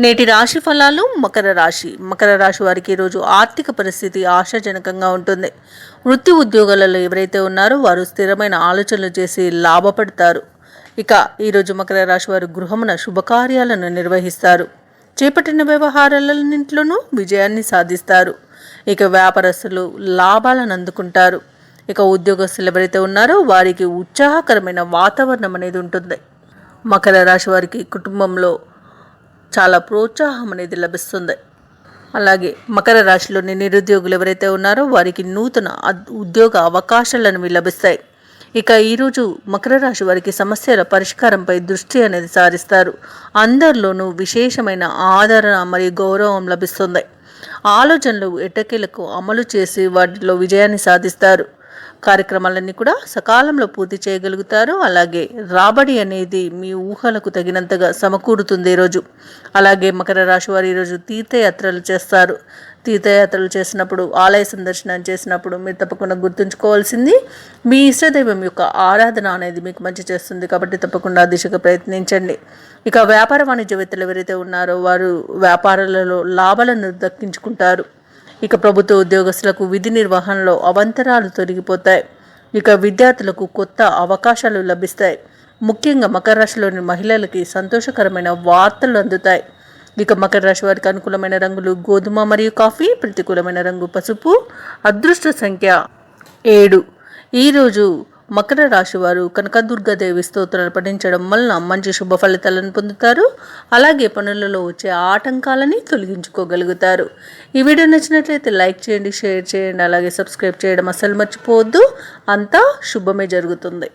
నేటి రాశి ఫలాలు మకర రాశి. మకర రాశి వారికి ఈరోజు ఆర్థిక పరిస్థితి ఆశాజనకంగా ఉంటుంది. వృత్తి ఉద్యోగాలలో ఎవరైతే ఉన్నారో వారు స్థిరమైన ఆలోచనలు చేసి లాభపడతారు. ఇక ఈరోజు మకర రాశి వారు గృహమున శుభకార్యాలను నిర్వహిస్తారు. చేపట్టిన వ్యవహారాలన్నింటిలోనూ విజయాన్ని సాధిస్తారు. ఇక వ్యాపారస్తులు లాభాలను అందుకుంటారు. ఇక ఉద్యోగస్తులు ఎవరైతే ఉన్నారో వారికి ఉత్సాహకరమైన వాతావరణం అనేది ఉంటుంది. మకర రాశి వారికి కుటుంబంలో చాలా ప్రోత్సాహం అనేది లభిస్తుంది. అలాగే మకర రాశిలోని నిరుద్యోగులు ఎవరైతే ఉన్నారో వారికి నూతన ఉద్యోగ అవకాశాలు అనేవి లభిస్తాయి. ఇక ఈరోజు మకర రాశి వారికి సమస్యల పరిష్కారంపై దృష్టి అనేది సారిస్తారు. అందరిలోనూ విశేషమైన ఆదరణ మరియు గౌరవం లభిస్తుంది. ఆలోచనలు ఎటకీలకు అమలు చేసి వాటిలో విజయాన్ని సాధిస్తారు. కార్యక్రమాలన్నీ కూడా సకాలంలో పూర్తి చేయగలుగుతారు. అలాగే రాబడి అనేది మీ ఊహలకు తగినంతగా సమకూరుతుంది ఈరోజు అలాగే మకర రాశి వారు ఈరోజు తీర్థయాత్రలు చేస్తారు. తీర్థయాత్రలు చేసినప్పుడు ఆలయ సందర్శనం చేసినప్పుడు మీరు తప్పకుండా గుర్తుంచుకోవాల్సింది మీ ఇష్టదైవం యొక్క ఆరాధన అనేది మీకు మంచి చేస్తుంది కాబట్టి తప్పకుండా ఆ దిశగా ప్రయత్నించండి. ఇక వ్యాపార వాణిజ్యవేత్తలు ఎవరైతే ఉన్నారో వారు వ్యాపారాలలో లాభాలను దక్కించుకుంటారు. ఇక ప్రభుత్వ ఉద్యోగస్తులకు విధి నిర్వహణలో అవంతరాలు తొలగిపోతాయి. ఇక విద్యార్థులకు కొత్త అవకాశాలు లభిస్తాయి. ముఖ్యంగా మకర రాశిలోని మహిళలకి సంతోషకరమైన వార్తలు అందుతాయి. ఇక మకర రాశి వారికి అనుకూలమైన రంగులు గోధుమ మరియు కాఫీ ప్రతికూలమైన రంగు పసుపు అదృష్ట సంఖ్య ఏడు. ఈరోజు మకర రాశి వారు కనకదుర్గాదేవి స్తోత్రాలు పఠించడం వలన మంచి శుభ ఫలితాలను పొందుతారు. అలాగే పనులలో వచ్చే ఆటంకాలని తొలగించుకోగలుగుతారు. ఈ వీడియో నచ్చినట్లయితే లైక్ చేయండి షేర్ చేయండి అలాగే సబ్స్క్రైబ్ చేయడం అస్సలు మర్చిపోవద్దు. అంతా శుభమే జరుగుతుంది.